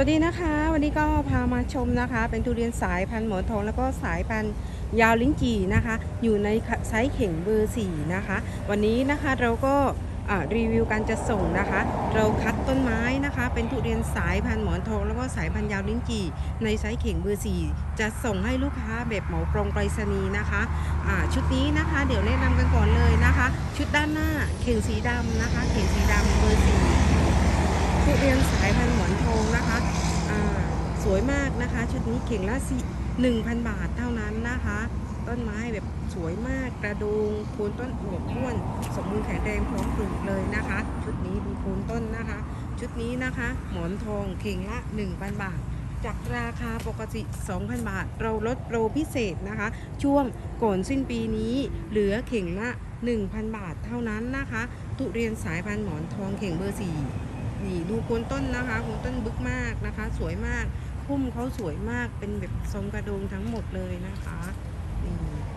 สวัสดีนะคะ วันนี้ก็พามาชมนะคะ เป็นทุเรียนสายพันธุ์หมอนทองแล้วก็สายพันธุ์ยาวลิ้นจี่นะคะ อยู่ในไซส์เข่งเบอร์4นะคะ วันนี้นะคะเราก็รีวิวการจะส่งนะคะ เราคัดต้นไม้นะคะ เป็นทุเรียนสายพันธุ์หมอนทองแล้วก็สายพันธุ์ยาวลิ้นจี่ในไซส์เข่งเบอร์4จะส่งให้ลูกค้าแบบเหมากรงไปรษณีย์นะคะอ่าชุดนี้นะคะ เดี๋ยวแนะนำกันก่อนเลยนะคะ ชุดด้านหน้าเข่งสีดำนะคะ เข่งสีดำเบอร์4 ทุเรียนสายพันธุ์หมอนทองนะคะสวยมากนะคะ ชุดนี้เข่งละสิ1,000บาทเท่านั้นนะคะ ต้นไม้แบบสวยมากกระดงโคนต้นอวบอ้วน สมบูรณ์แข็งแรงพร้อมปลูกเลยนะคะ ชุดนี้ดูโคนต้นนะคะ ชุดนี้นะคะ หมอนทองเข่งละ 1,000 บาท จากราคาปกติ 2,000 บาท เราลดโปรพิเศษนะคะ ช่วงก่อนสิ้นปีนี้เหลือเข่งละ 1,000 บาทเท่านั้นนะคะ ทุเรียนสายพันธุ์หมอนทองเข่งเบอร์ 4 นี่ดูโคนต้นนะคะโคนต้นบึกมากนะคะ สวยมากพุ่มเขาสวยมากเป็นแบบทรงกระโดงทั้งหมดเลยนะคะนี่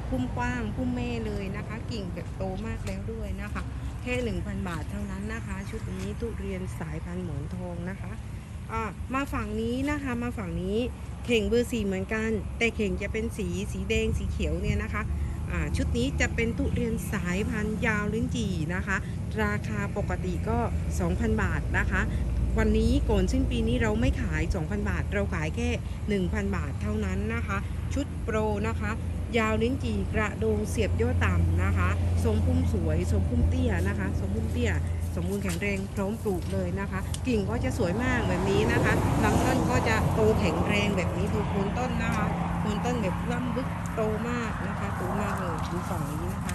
พุ่มกว้างพุ่มเม่เลยนะคะ กิ่งแบบโตมากแล้วด้วยนะคะ แค่1,000 บาทเท่านั้นนะคะ ชุดนี้ทุเรียนสายพันธุ์หมอนทองนะคะอ่ามาฝั่งนี้นะคะมาฝั่งนี้เข่งเบอร์สีเหมือนกัน แต่เข่งจะเป็นสีสีแดงสีเขียวเนี่ยนะคะ ชุดนี้จะเป็นทุเรียนสายพันธุ์ยาวลิ้นจี่นะคะ ราคาปกติก็ 2,000 บาทนะคะ วันนี้ก่อนสิ้นปีนี้เราไม่ขาย 2,000 บาท เราขายแค่ 1,000 บาทเท่านั้นนะคะ ชุดโปรนะคะยาวลิ้นจี่กระโดงเสียบยอดต่ำนะคะทรงพุ่มสวยทรงพุ่มเตี้ยนะคะทรงพุ่มเตี้ย สมบูรณ์แข็งแรงพร้อมปลูกเลยนะคะ กิ่งก็จะสวยมากแบบนี้นะคะลำต้นก็จะโตแข็งแรงแบบนี้ดูโคนต้นนะคะโคนต้นแบบล่ำบึกโตมากนะคะโตมากเลยดูฝั่งนี้นะคะ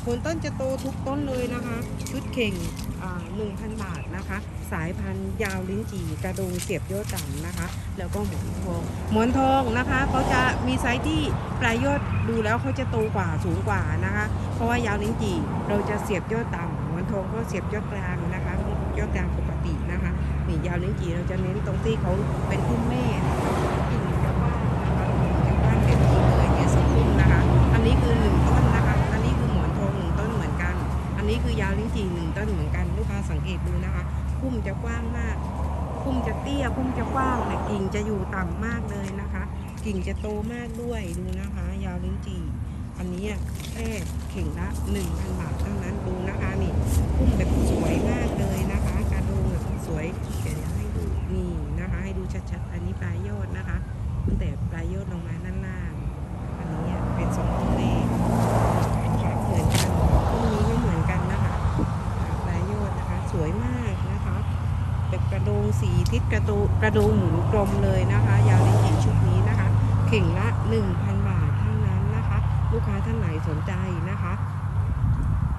โคนต้นจะโตทุกต้นเลยนะคะ ชุดเข่งหนึ่งพันบาทนะคะ สายพันธุ์ยาวลิ้นจี่กระดงเสียบยอดต่ำนะคะ แล้วก็หมอนทองหมอนทองนะคะเขาจะมีไซส์ที่ปลายยอดดูแล้วเขาจะโตกว่าสูงกว่านะคะ เพราะว่ายาวลิ้นจี่เราจะเสียบยอดต่ำ ทองก็เสียบยอดกลางนะคะยอดกลางปกตินะคะนี่ยาวลิ้นจี่เราจะเน้นตรงที่เขาเป็นพุ่มแม่กิ่งจะกว้างนะคะจะกว้างแบบนี้เลยเนี่ยสองพุ่มนะคะ อันนี้คือหนึ่งต้นนะคะ อันนี้คือหมอนทองหนึ่งต้นเหมือนกัน อันนี้คือยาวลิ้นจี่หนึ่งต้นเหมือนกันลูกค้าสังเกตดูนะคะ พุ่มจะกว้างมากพุ่มจะเตี้ยพุ่มจะกว้างแต่กิ่งจะอยู่ต่ำมากเลยนะคะ กิ่งจะโตมากด้วยดูนะคะ ยาวลิ้นจี่ อันนี้แค่เข่งละ1,000บาทเท่านั้นดูนะคะนี่พุ่มแบบสวยมากเลยนะคะการดูแบบสวยเดี๋ยวให้ดูนี่นะคะ ให้ดูชัดๆ อันนี้ปลายยอดนะคะตั้งแต่ปลายยอดลงมาด้านล่างอันนี้เป็นสองต้นเลขเหมือนกันต้นนี้ก็เหมือนกันนะคะปลายยอดนะคะสวยมากนะคะเป็นกระโดงสีทิศกระโดกระโดงหมุนกลมเลยนะคะ ยาวในเข่งชุดนี้นะคะ เข่งละ 1,000 บาท ลูกค้าท่านไหนสนใจนะคะ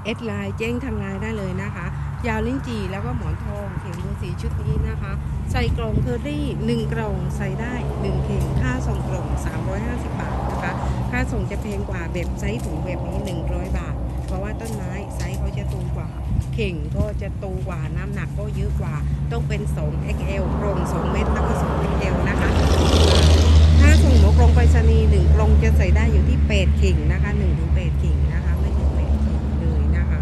เอดไลน์แจ้งทางไลน์ได้เลยนะคะ ยาวลิ้นจี่แล้วก็หมอนทองเข่งเบอร์สีชุดนี้นะคะ ใส่กล่องเคอรี่1กล่องใส่ได้1เข่งค่าส่งกล่อง 350 บาทนะคะ ค่าส่งจะแพงกว่าแบบไซส์ถุงแบบนี้ 100 บาท เพราะว่าต้นไม้ไซส์เขาจะโตกว่า เข่งก็จะโตกว่าน้ำหนักก็เยอะกว่า ต้องเป็น 2 XL กล่อง 2 เม็ดแล้วก็2 XL นะคะอ่าถ้าส่งหมกลงไปรษณีย์1กล่องจะใส่ได้อยู่ที่8 เข่งนะคะ1ถึง8เข่งนะคะ ไม่ถึง8เข่งเลยนะคะ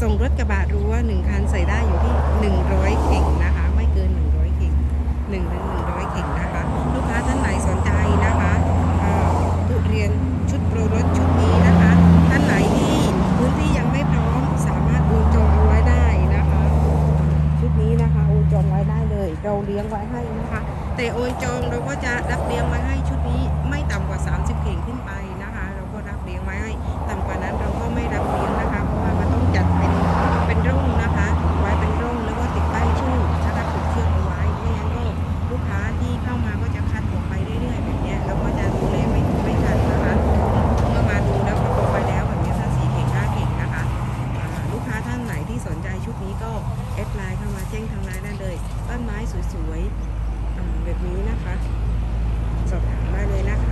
ส่งรถ กระบะรู้ว่า 1 คันใส่ได้อยู่ที่ 100 เข่งนะคะ ไม่เกิน 100 เข่ง1ถึง100เข่งนะคะ ลูกค้าท่านไหนสนใจนะคะเอ่อทุเรียนชุดโปรรถชุดนี้นะคะ ท่านไหนที่พื้นที่ยังไม่พร้อมสามารถโอนจองเอาไว้ได้นะคะ ชุดนี้นะคะโอนจองไว้ได้เลย เราเลี้ยงไว้ให้นะคะ แต่โอนจองเราก็จะรับเลี้ยงไว้ให้ชุดนี้ไม่ต่ำกว่า 30 เข่งขึ้นไปนะคะ เราก็รับเลี้ยงไว้ให้ต่ำกว่านั้นเราก็ไม่รับเลี้ยง ลน์เข้ามาแจ้งทางไลน์ได้เลย ต้นไม้สวยๆแบบนี้นะคะ สอบถามได้เลยนะคะ